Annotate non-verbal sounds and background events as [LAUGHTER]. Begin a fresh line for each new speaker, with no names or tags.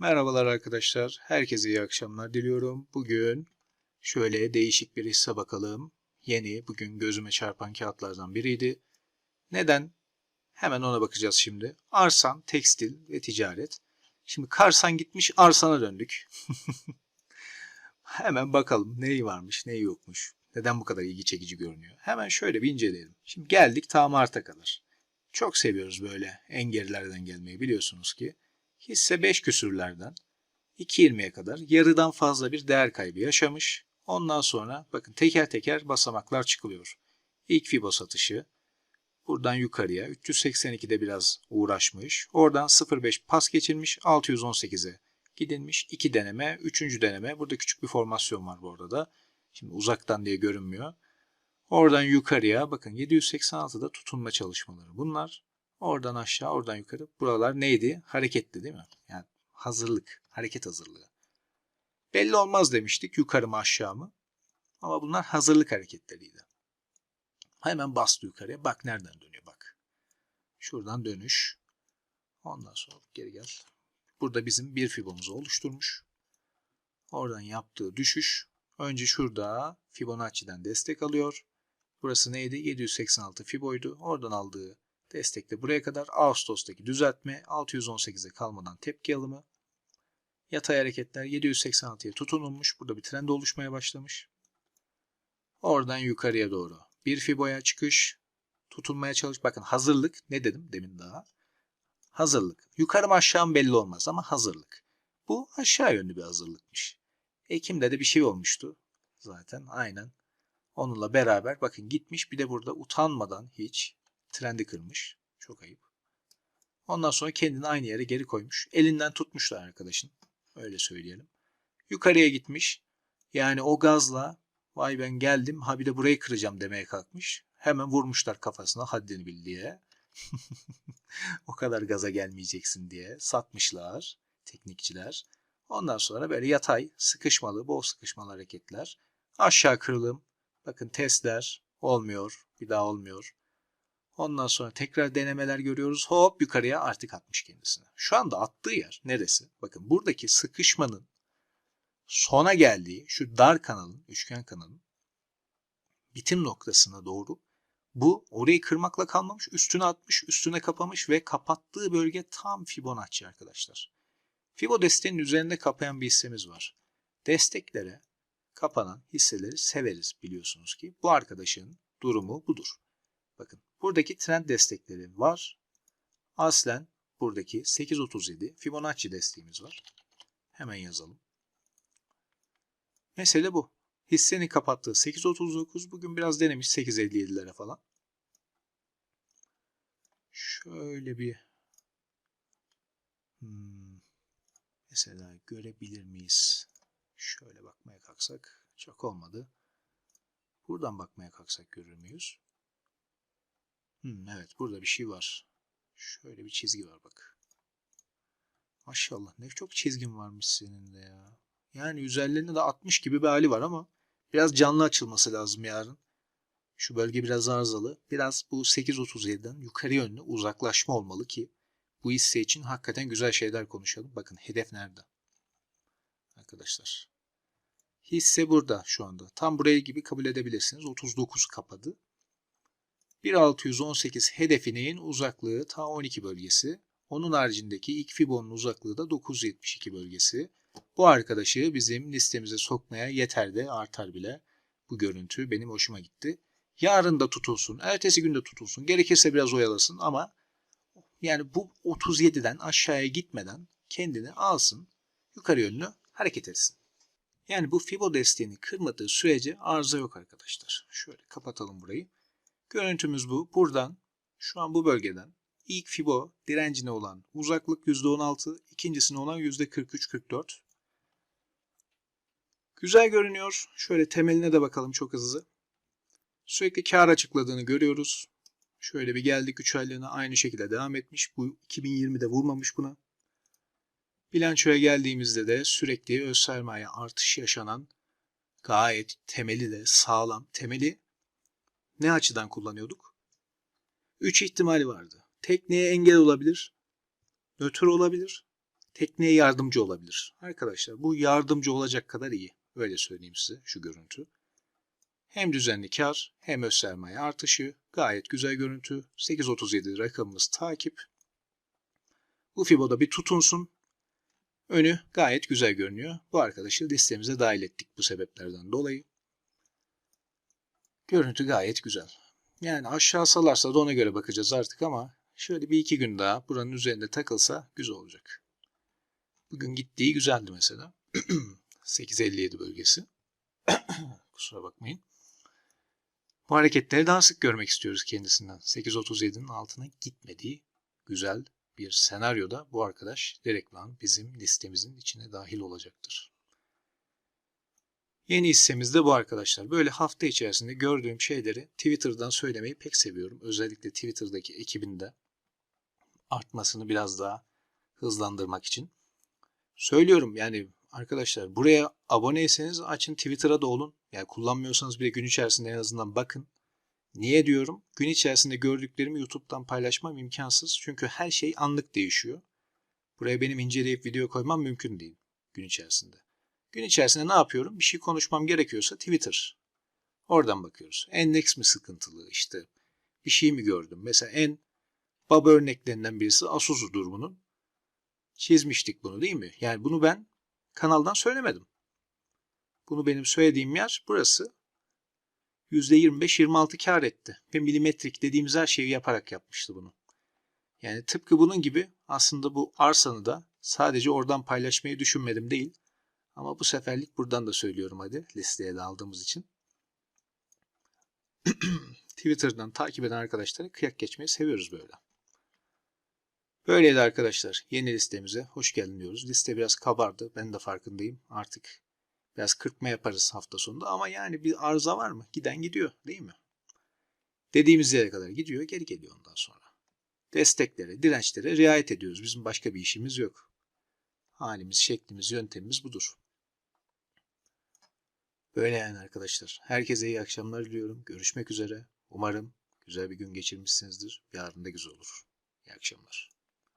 Merhabalar arkadaşlar. Herkese iyi akşamlar diliyorum. Bugün şöyle değişik bir hisse bakalım. Yeni, bugün gözüme çarpan kağıtlardan biriydi. Neden? Hemen ona bakacağız şimdi. Arsan, tekstil ve ticaret. Şimdi Karsan gitmiş, Arsan'a döndük. [LAUGHS] Hemen bakalım neyi varmış, neyi yokmuş. Neden bu kadar ilgi çekici görünüyor? Hemen şöyle bir inceleyelim. Şimdi geldik ta Mart'a kadar. Çok seviyoruz böyle en gerilerden gelmeyi biliyorsunuz ki. Hisse 5 küsürlerden 2.20'ye kadar yarıdan fazla bir değer kaybı yaşamış. Ondan sonra bakın teker teker basamaklar çıkılıyor. İlk Fibo satışı. Buradan yukarıya 382'de biraz uğraşmış. Oradan 0.5 pas geçilmiş 618'e gidilmiş. 2 deneme, 3. deneme. Burada küçük bir formasyon var bu arada da. Şimdi uzaktan diye görünmüyor. Oradan yukarıya bakın 786'da tutunma çalışmaları bunlar. Oradan aşağı, oradan yukarı. Buralar neydi? Hareketli değil mi? Yani hazırlık, hareket hazırlığı. Belli olmaz demiştik yukarı mı aşağı mı? Ama bunlar hazırlık hareketleriydi. Hemen bastı yukarıya. Bak nereden dönüyor bak. Şuradan dönüş. Ondan sonra geri gel. Burada bizim bir fibomuzu oluşturmuş. Oradan yaptığı düşüş. Önce şurada Fibonacci'den destek alıyor. Burası neydi? 786 fiboydu. Oradan aldığı Destekte buraya kadar Ağustos'taki düzeltme 618'e kalmadan tepki alımı. Yatay hareketler 786'ya tutunulmuş. Burada bir trend oluşmaya başlamış. Oradan yukarıya doğru bir fiboya çıkış. Tutunmaya çalış. Bakın hazırlık ne dedim demin daha. Hazırlık. Yukarı mı aşağı mı belli olmaz ama hazırlık. Bu aşağı yönlü bir hazırlıkmış. Ekim'de de bir şey olmuştu. Zaten aynen. Onunla beraber bakın gitmiş bir de burada utanmadan hiç trendi kırmış. Çok ayıp. Ondan sonra kendini aynı yere geri koymuş. Elinden tutmuşlar arkadaşın. Öyle söyleyelim. Yukarıya gitmiş. Yani o gazla vay ben geldim ha bir de burayı kıracağım demeye kalkmış. Hemen vurmuşlar kafasına haddini bil diye. [LAUGHS] o kadar gaza gelmeyeceksin diye satmışlar teknikçiler. Ondan sonra böyle yatay, sıkışmalı, bol sıkışmalı hareketler. Aşağı kırılım. Bakın testler olmuyor. Bir daha olmuyor. Ondan sonra tekrar denemeler görüyoruz. Hop yukarıya artık atmış kendisine. Şu anda attığı yer neresi? Bakın buradaki sıkışmanın sona geldiği şu dar kanalın, üçgen kanalın bitim noktasına doğru bu orayı kırmakla kalmamış, üstüne atmış, üstüne kapamış ve kapattığı bölge tam Fibonacci arkadaşlar. Fibo desteğinin üzerinde kapayan bir hissemiz var. Desteklere kapanan hisseleri severiz biliyorsunuz ki. Bu arkadaşın durumu budur. Bakın buradaki trend destekleri var. Aslen buradaki 8.37 Fibonacci desteğimiz var. Hemen yazalım. Mesele bu. Hissenin kapattığı 8.39 bugün biraz denemiş 8.57'lere falan. Şöyle bir hmm, mesela görebilir miyiz? Şöyle bakmaya kalksak çok olmadı. Buradan bakmaya kalksak görür müyüz? Hmm, evet burada bir şey var. Şöyle bir çizgi var bak. Maşallah ne çok çizgin varmış senin de ya. Yani üzerlerinde de 60 gibi bir hali var ama biraz canlı açılması lazım yarın. Şu bölge biraz arızalı. Biraz bu 8.37'den yukarı yönlü uzaklaşma olmalı ki bu hisse için hakikaten güzel şeyler konuşalım. Bakın hedef nerede? Arkadaşlar. Hisse burada şu anda. Tam buraya gibi kabul edebilirsiniz. 39 kapadı. 1618 hedefinin uzaklığı ta 12 bölgesi. Onun haricindeki ilk Fibo'nun uzaklığı da 972 bölgesi. Bu arkadaşı bizim listemize sokmaya yeter de artar bile. Bu görüntü benim hoşuma gitti. Yarın da tutulsun, ertesi günde tutulsun. Gerekirse biraz oyalasın ama yani bu 37'den aşağıya gitmeden kendini alsın, yukarı yönlü hareket etsin. Yani bu Fibo desteğini kırmadığı sürece arıza yok arkadaşlar. Şöyle kapatalım burayı. Görüntümüz bu. Buradan şu an bu bölgeden ilk Fibo direncine olan uzaklık %16, ikincisine olan %43-44. Güzel görünüyor. Şöyle temeline de bakalım çok hızlı. Sürekli kar açıkladığını görüyoruz. Şöyle bir geldik 3 aylığına aynı şekilde devam etmiş. Bu 2020'de vurmamış buna. Bilançoya geldiğimizde de sürekli öz sermaye artışı yaşanan gayet temeli de sağlam. Temeli ne açıdan kullanıyorduk? Üç ihtimali vardı. Tekneye engel olabilir, nötr olabilir, tekneye yardımcı olabilir. Arkadaşlar bu yardımcı olacak kadar iyi. Öyle söyleyeyim size şu görüntü. Hem düzenli kar hem öz sermaye artışı. Gayet güzel görüntü. 8.37 rakamımız takip. Bu Fibo'da bir tutunsun. Önü gayet güzel görünüyor. Bu arkadaşı listemize dahil ettik bu sebeplerden dolayı. Görüntü gayet güzel. Yani aşağı salarsa da ona göre bakacağız artık ama şöyle bir iki gün daha buranın üzerinde takılsa güzel olacak. Bugün gittiği güzeldi mesela. [CLEARS THROAT] 8.57 bölgesi. [CLEARS THROAT] Kusura bakmayın. Bu hareketleri daha sık görmek istiyoruz kendisinden. 8.37'nin altına gitmediği güzel bir senaryoda bu arkadaş direktman bizim listemizin içine dahil olacaktır. Yeni hissemiz de bu arkadaşlar. Böyle hafta içerisinde gördüğüm şeyleri Twitter'dan söylemeyi pek seviyorum. Özellikle Twitter'daki ekibinde artmasını biraz daha hızlandırmak için. Söylüyorum yani arkadaşlar buraya aboneyseniz açın Twitter'a da olun. Yani kullanmıyorsanız bile gün içerisinde en azından bakın. Niye diyorum? Gün içerisinde gördüklerimi YouTube'dan paylaşmam imkansız. Çünkü her şey anlık değişiyor. Buraya benim inceleyip video koymam mümkün değil gün içerisinde. Gün içerisinde ne yapıyorum? Bir şey konuşmam gerekiyorsa Twitter. Oradan bakıyoruz. Endeks mi sıkıntılı işte. Bir şey mi gördüm? Mesela en baba örneklerinden birisi Asus'udur bunun. Çizmiştik bunu değil mi? Yani bunu ben kanaldan söylemedim. Bunu benim söylediğim yer burası. %25-26 kar etti. Ve milimetrik dediğimiz her şeyi yaparak yapmıştı bunu. Yani tıpkı bunun gibi aslında bu arsanı da sadece oradan paylaşmayı düşünmedim değil. Ama bu seferlik buradan da söylüyorum hadi listeye de aldığımız için. [CLEARS THROAT] Twitter'dan takip eden arkadaşlara kıyak geçmeyi seviyoruz böyle. Böyleydi arkadaşlar. Yeni listemize hoş geldin diyoruz. Liste biraz kabardı. Ben de farkındayım. Artık biraz kırpma yaparız hafta sonunda. Ama yani bir arıza var mı? Giden gidiyor değil mi? Dediğimiz yere kadar gidiyor. Geri geliyor ondan sonra. Desteklere, dirençlere riayet ediyoruz. Bizim başka bir işimiz yok. Halimiz, şeklimiz, yöntemimiz budur. Böyle yani arkadaşlar. Herkese iyi akşamlar diliyorum. Görüşmek üzere. Umarım güzel bir gün geçirmişsinizdir. Yarın da güzel olur. İyi akşamlar.